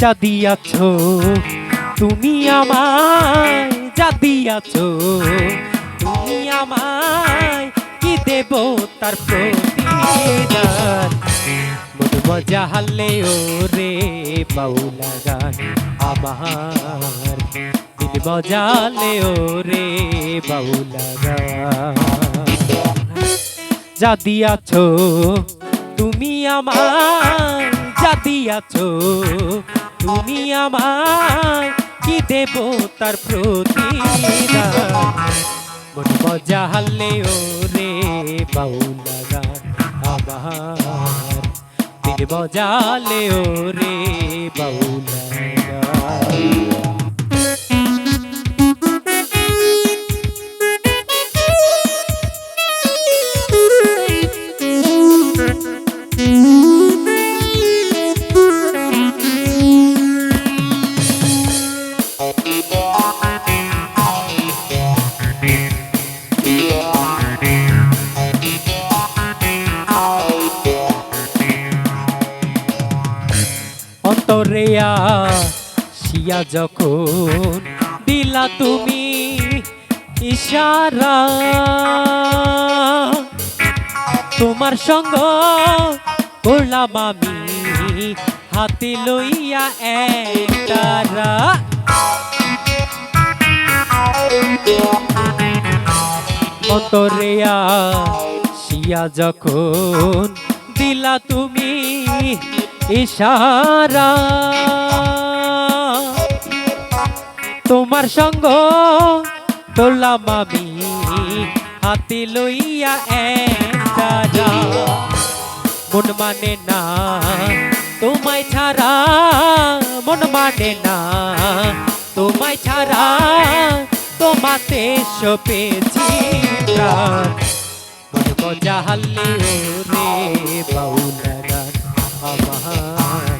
যা দিয়াছ, তুমি আমায় যা দিয়াছ, তুমি আমায় কি দেব তার প্রতিদান? মন মজা হালে ও রে বাউলা গান আমার। দিল মজালে ও রে বাউলা গান। যা দিয়াছ, তুমি আমার যা দিয়াছ, তুমি আমার কি দেব তার প্রতিদান? মজা হালে ও রে বাউলা গান আমার দিল মজালে ও রে শিয়া যখন দিলা তুমি ইশারা, তোমার সঙ্গ করলাম আমি, হাতে লইয়া একটারা অন্তরেয়া শিয়া যখন দিলা তুমি ইশারা তোমার সঙ্গ। তোলাম আমি, হাতে লইয়া একটা মন মানে না, তোমায় ছাড়া মন মানে না। তোমায় ছাড়া তোমাতে সপেছি মন মজা হাল্লে রে বাউলা গান আমার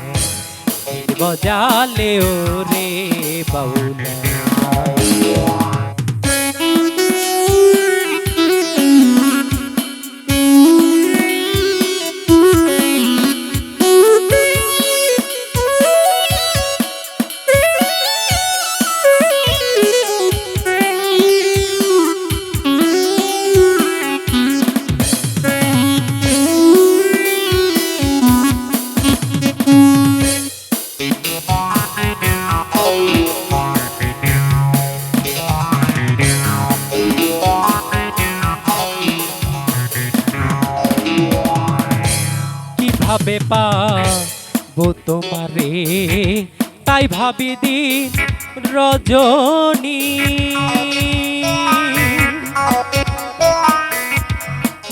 মজালে রে বাউলা গান। পাবো তোমারে। তাই ভাবি দিন রজনী।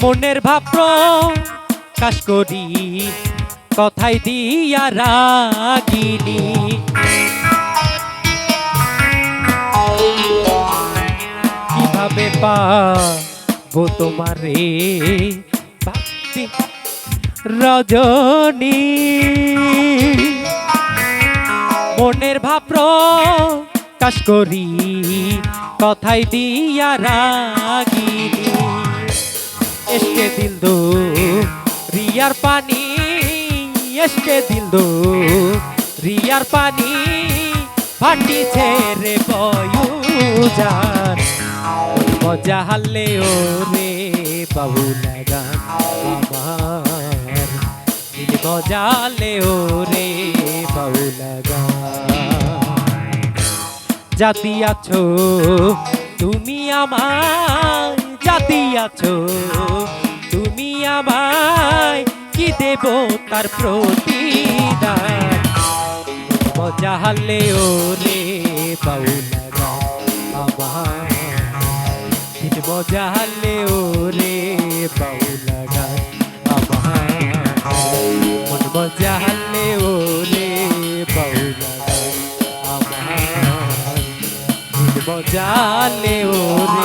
মনের ভাব কাশ করি, কথাই দিয়া রাগিনী। কীভাবে পাবো তোমারে? রজনী। মনের ভাব কাশ করি, কথাই দিয়া রাগিনী এসকে দিল দো, রিয়ার পানি, এসকে দিল দো, রিয়ার পানি ফাটিছে রে বয়ুজান মজা হাল্লে ও রে বাবু লাগান আমার। দিল মজালে ও রে জাতি আছো, তুমি আমায়, জাতি আছো, তুমি আমায়, কি দেব তার প্রতিদান? মজা হালে ও রে বাউলা আমার দিল মজা হালে ও রে বাউলা মন মজা হালে ও রে বাউলা আমার দিল মজা ও রে